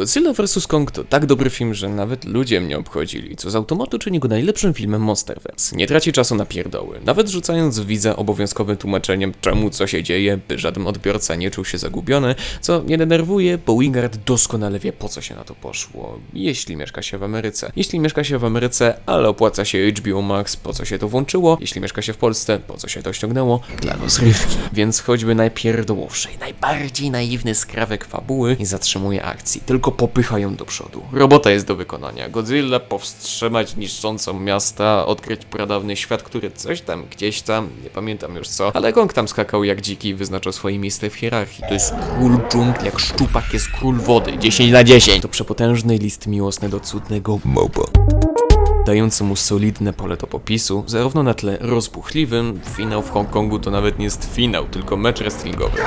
Godzilla vs. Kong to tak dobry film, że nawet ludzie mnie obchodzili, co z automatu czyni go najlepszym filmem Monsterverse. Nie traci czasu na pierdoły, nawet rzucając widza obowiązkowym tłumaczeniem czemu co się dzieje, by żaden odbiorca nie czuł się zagubiony, co nie denerwuje, bo Wingard doskonale wie po co się na to poszło, jeśli mieszka się w Ameryce. Jeśli mieszka się w Ameryce, ale opłaca się HBO Max, po co się to włączyło, jeśli mieszka się w Polsce, po co się to ściągnęło, dla rozrywki. Więc choćby najpierdołowszy i najbardziej naiwny skrawek fabuły nie zatrzymuje akcji, tylko popycha ją do przodu. Robota jest do wykonania. Godzilla powstrzymać niszczącą miasta, odkryć pradawny świat, który coś tam, gdzieś tam, nie pamiętam już co, ale Kong tam skakał jak dziki i wyznaczał swoje miejsce w hierarchii. To jest król dżungli, jak szczupak jest król wody. 10 na 10. To przepotężny list miłosny do cudnego Mobo dający mu solidne pole do popisu, zarówno na tle rozbuchliwym, finał w Hongkongu to nawet nie jest finał, tylko mecz wrestlingowy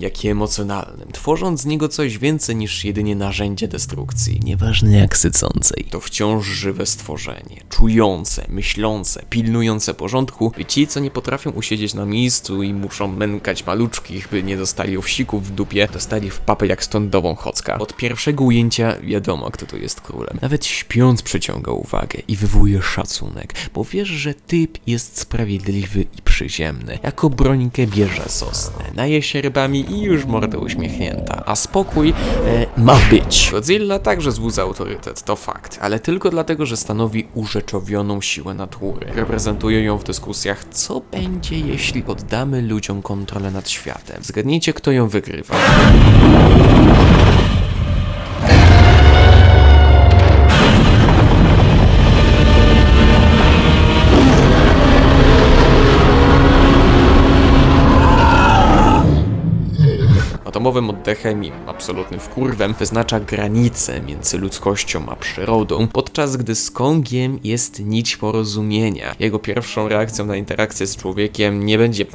jak i emocjonalnym, tworząc z niego coś więcej niż jedynie narzędzie destrukcji, nieważne jak sycącej. To wciąż żywe stworzenie, czujące, myślące, pilnujące porządku, by ci, co nie potrafią usiedzieć na miejscu i muszą mękać maluczkich, by nie dostali owsików w dupie, dostali w papę jak stądową chocka. Od pierwszego ujęcia wiadomo, kto tu jest królem. Nawet śpiąc przyciąga uwagę i wywołuje szacunek, bo wiesz, że typ jest sprawiedliwy i przyziemny. Jako brońkę bierze sosnę, naje się rybami i już morda uśmiechnięta, a spokój e, ma być. Godzilla także złudza autorytet, to fakt, ale tylko dlatego, że stanowi urzeczowioną siłę natury. Reprezentuje ją w dyskusjach, co będzie, jeśli oddamy ludziom kontrolę nad światem. Zgadnijcie, kto ją wygrywa. Atomowym oddechem i absolutnym wkurwem wyznacza granicę między ludzkością a przyrodą, podczas gdy z Kongiem jest nić porozumienia. Jego pierwszą reakcją na interakcję z człowiekiem nie będzie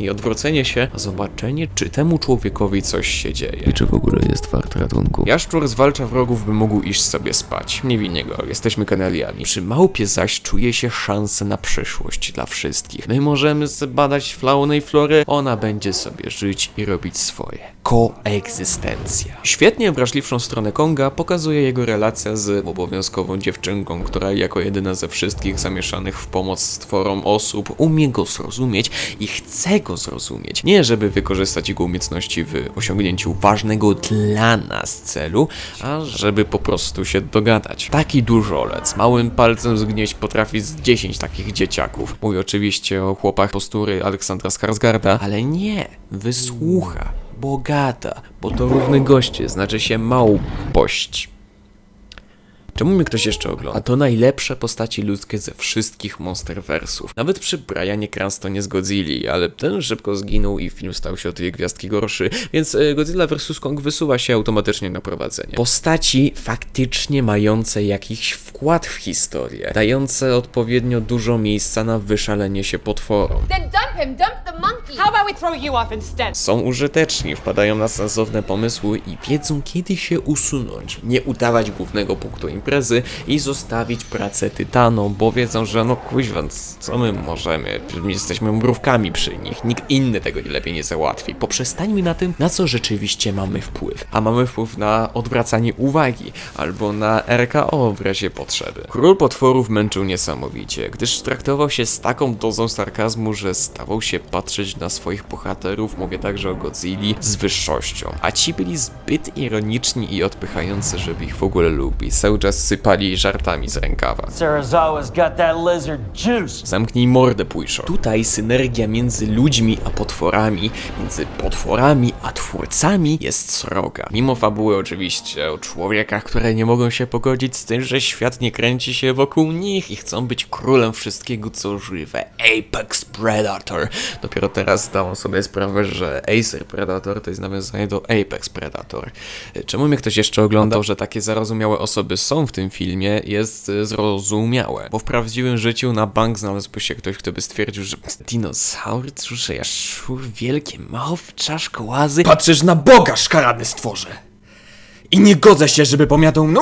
i odwrócenie się, a zobaczenie, czy temu człowiekowi coś się dzieje. I czy w ogóle jest wart ratunku. Jaszczur zwalcza wrogów, by mógł iść sobie spać. Nie winię go, jesteśmy kanaliami. Przy małpie zaś czuje się szansę na przyszłość dla wszystkich. My możemy sobie badać faunę i florę, ona będzie sobie żyć i robić swoje koegzystencja. Świetnie wrażliwszą stronę Konga pokazuje jego relacja z obowiązkową dziewczynką, która jako jedyna ze wszystkich zamieszanych w pomoc stworom osób umie go zrozumieć i chce go zrozumieć. Nie żeby wykorzystać jego umiejętności w osiągnięciu ważnego dla nas celu, a żeby po prostu się dogadać. Taki dużolec małym palcem zgnieść potrafi z 10 takich dzieciaków. Mówię oczywiście o chłopach postury Aleksandra Skarsgarda, ale nie, wysłucha bogata, bo to równy goście, znaczy się małpość. Czemu mnie ktoś jeszcze ogląda? A to najlepsze postaci ludzkie ze wszystkich Monsterversów. Nawet przy Brianie Cranstonie z Godzilli, ale ten szybko zginął i film stał się o dwie gwiazdki gorszy, więc e, Godzilla vs. Kong wysuwa się automatycznie na prowadzenie. Postaci faktycznie mające jakiś wkład w historię, dające odpowiednio dużo miejsca na wyszalenie się potworom. Him? Są użyteczni, wpadają na sensowne pomysły i wiedzą kiedy się usunąć, nie udawać głównego punktu imprezy i zostawić pracę tytanom, bo wiedzą, że no kuźwa, co my możemy, my jesteśmy mrówkami przy nich, nikt inny tego lepiej nie załatwi. Poprzestańmy na tym, na co rzeczywiście mamy wpływ, a mamy wpływ na odwracanie uwagi, albo na RKO w razie potrzeby. Król potworów męczył niesamowicie, gdyż traktował się z taką dozą sarkazmu, że stawał się patrzeć na swoich bohaterów, mówię także o Godzilli, z wyższością, a ci byli zbyt ironiczni i odpychający, żeby ich w ogóle lubić. Cały sypali żartami z rękawa. Zamknij mordę, Pujszo. Tutaj synergia między ludźmi a potworami, między potworami a twórcami jest sroga. Mimo fabuły oczywiście o człowiekach, które nie mogą się pogodzić z tym, że świat nie kręci się wokół nich i chcą być królem wszystkiego, co żywe. Apex Predator. Dopiero teraz zdałam sobie sprawę, że Acer Predator to jest nawiązanie do Apex Predator. Czemu mnie ktoś jeszcze oglądał, że takie zarozumiałe osoby są w tym filmie, jest zrozumiałe. Bo w prawdziwym życiu na bank znalazłby się ktoś, kto by stwierdził, że dinozaury, cóż, jaszczur, wielkie małpy, czaszkołazy. Patrzysz na Boga, szkaradny stworze! I nie godzę się, żeby pomiatał mną...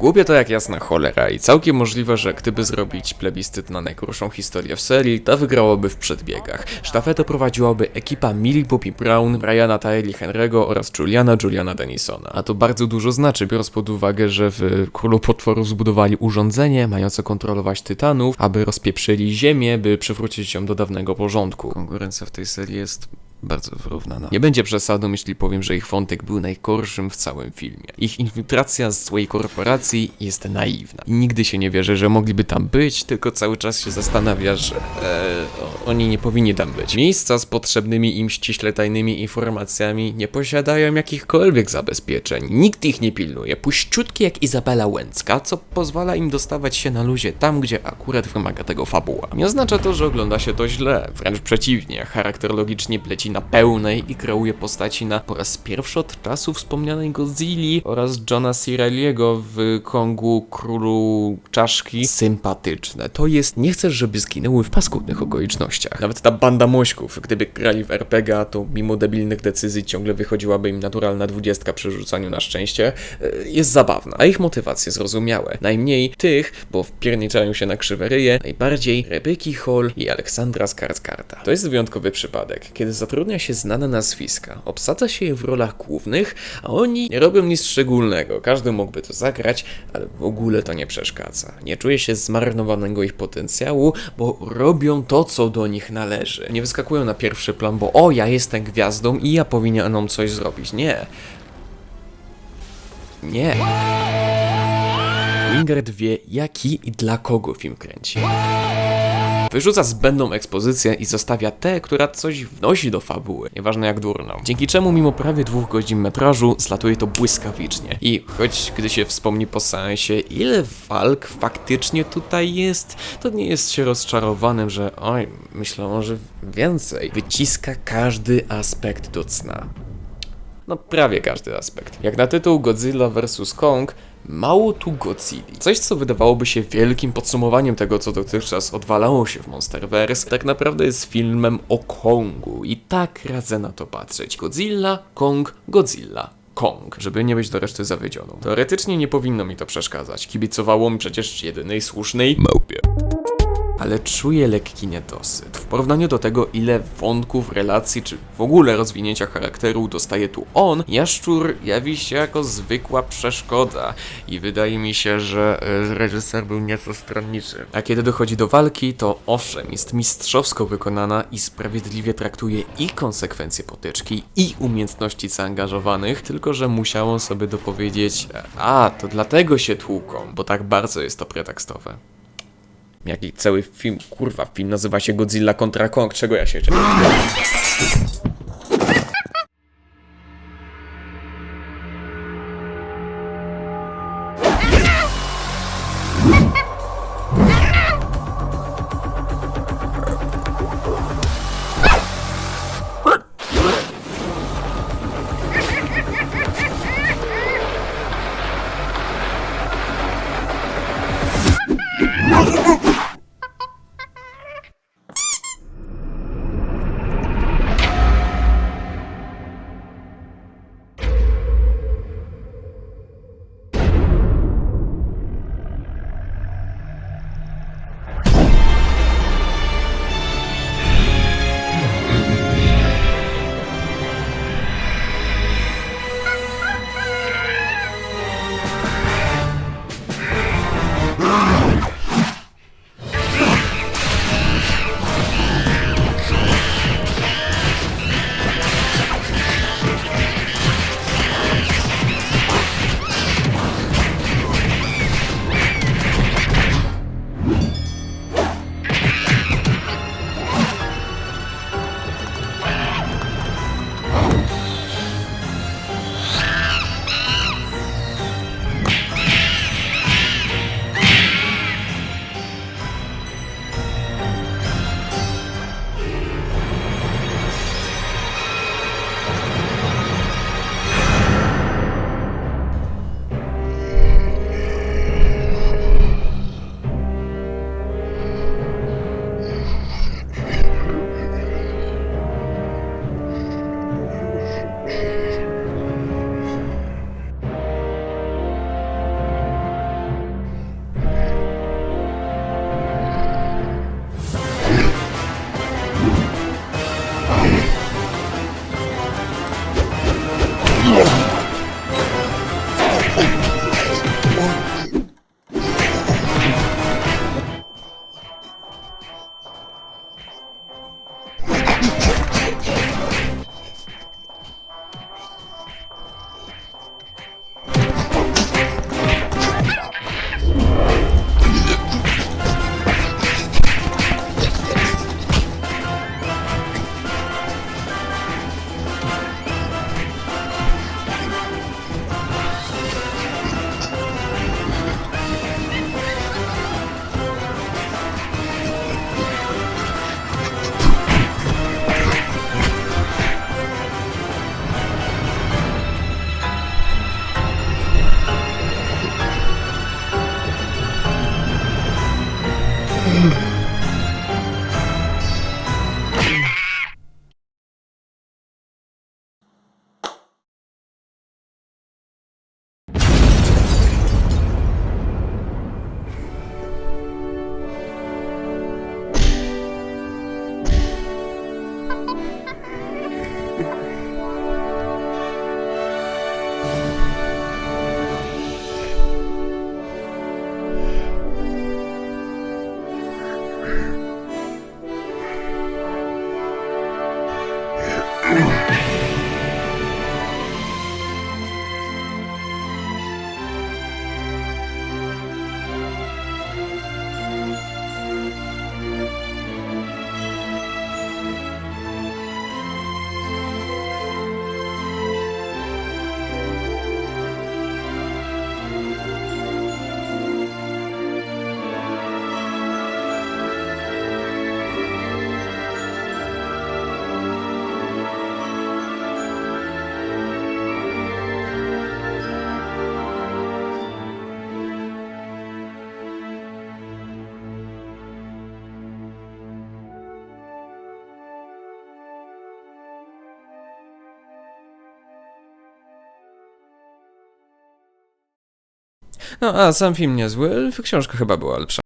Głupie to jak jasna cholera i całkiem możliwe, że gdyby zrobić plebiscyt na najgorszą historię w serii, ta wygrałaby w przedbiegach. Sztafetę prowadziłaby ekipa Millie Bobby Brown, Briana Tyree Henry'ego oraz Juliana Juliana Denisona. A to bardzo dużo znaczy, biorąc pod uwagę, że w Królu Potworów zbudowali urządzenie mające kontrolować tytanów, aby rozpieprzyli ziemię, by przywrócić ją do dawnego porządku. Konkurencja w tej serii jest bardzo wyrównana. Nie będzie przesadą, jeśli powiem, że ich wątek był najgorszym w całym filmie. Ich infiltracja z złej korporacji jest naiwna. I nigdy się nie wierzy, że mogliby tam być, tylko cały czas się zastanawia, że e, oni nie powinni tam być. Miejsca z potrzebnymi im ściśle tajnymi informacjami nie posiadają jakichkolwiek zabezpieczeń. Nikt ich nie pilnuje. Puściutki jak Izabela Łęcka, co pozwala im dostawać się na luzie tam, gdzie akurat wymaga tego fabuła. Nie oznacza to, że ogląda się to źle. Wręcz przeciwnie. Charakter logicznie na pełnej i kreuje postaci na po raz pierwszy od czasu wspomnianej Godzilli oraz Johna Cirelliego w Kongu Królu Czaszki sympatyczne. To jest, nie chcesz, żeby zginęły w paskudnych okolicznościach. Nawet ta banda mośków, gdyby grali w RPG, to mimo debilnych decyzji ciągle wychodziłaby im naturalna dwudziestka przy rzucaniu na szczęście, e, jest zabawna, a ich motywacje zrozumiałe. Najmniej tych, bo wpierniczają się na krzywe ryje, najbardziej Rebeki Hall i Aleksandra Skarsgarda. To jest wyjątkowy przypadek, kiedy zatrudnia się znane nazwiska, obsadza się je w rolach głównych, a oni nie robią nic szczególnego. Każdy mógłby to zagrać, ale w ogóle to nie przeszkadza. Nie czuje się zmarnowanego ich potencjału, bo robią to, co do nich należy. Nie wyskakują na pierwszy plan, bo o, ja jestem gwiazdą i ja powinienem coś zrobić. Nie. Nie. Wingard wie, jaki i dla kogo film kręci. Wyrzuca zbędną ekspozycję i zostawia tę, która coś wnosi do fabuły, nieważne jak durną. Dzięki czemu mimo prawie dwóch godzin metrażu zlatuje to błyskawicznie. I choć gdy się wspomni po seansie, ile walk faktycznie tutaj jest, to nie jest się rozczarowanym, że oj, myślałem, że więcej. Wyciska każdy aspekt do cna. No prawie każdy aspekt. Jak na tytuł Godzilla vs. Kong, mało tu Godzilli. Coś, co wydawałoby się wielkim podsumowaniem tego, co dotychczas odwalało się w Monsterverse, tak naprawdę jest filmem o Kongu i tak radzę na to patrzeć. Godzilla, Kong, Godzilla. Kong, żeby nie być do reszty zawiedzioną. Teoretycznie nie powinno mi to przeszkadzać. Kibicowało mi przecież jedynej słusznej małpie ale czuję lekki niedosyt. W porównaniu do tego, ile wątków, relacji, czy w ogóle rozwinięcia charakteru dostaje tu on, Jaszczur jawi się jako zwykła przeszkoda i wydaje mi się, że e, reżyser był nieco stronniczy. A kiedy dochodzi do walki, to owszem, jest mistrzowsko wykonana i sprawiedliwie traktuje i konsekwencje potyczki, i umiejętności zaangażowanych, tylko że musiało sobie dopowiedzieć, a, to dlatego się tłuką, bo tak bardzo jest to pretekstowe. Jaki cały film, kurwa, film nazywa się Godzilla kontra Kong, czego ja się cieszę? No a sam film niezły, książka chyba była lepsza.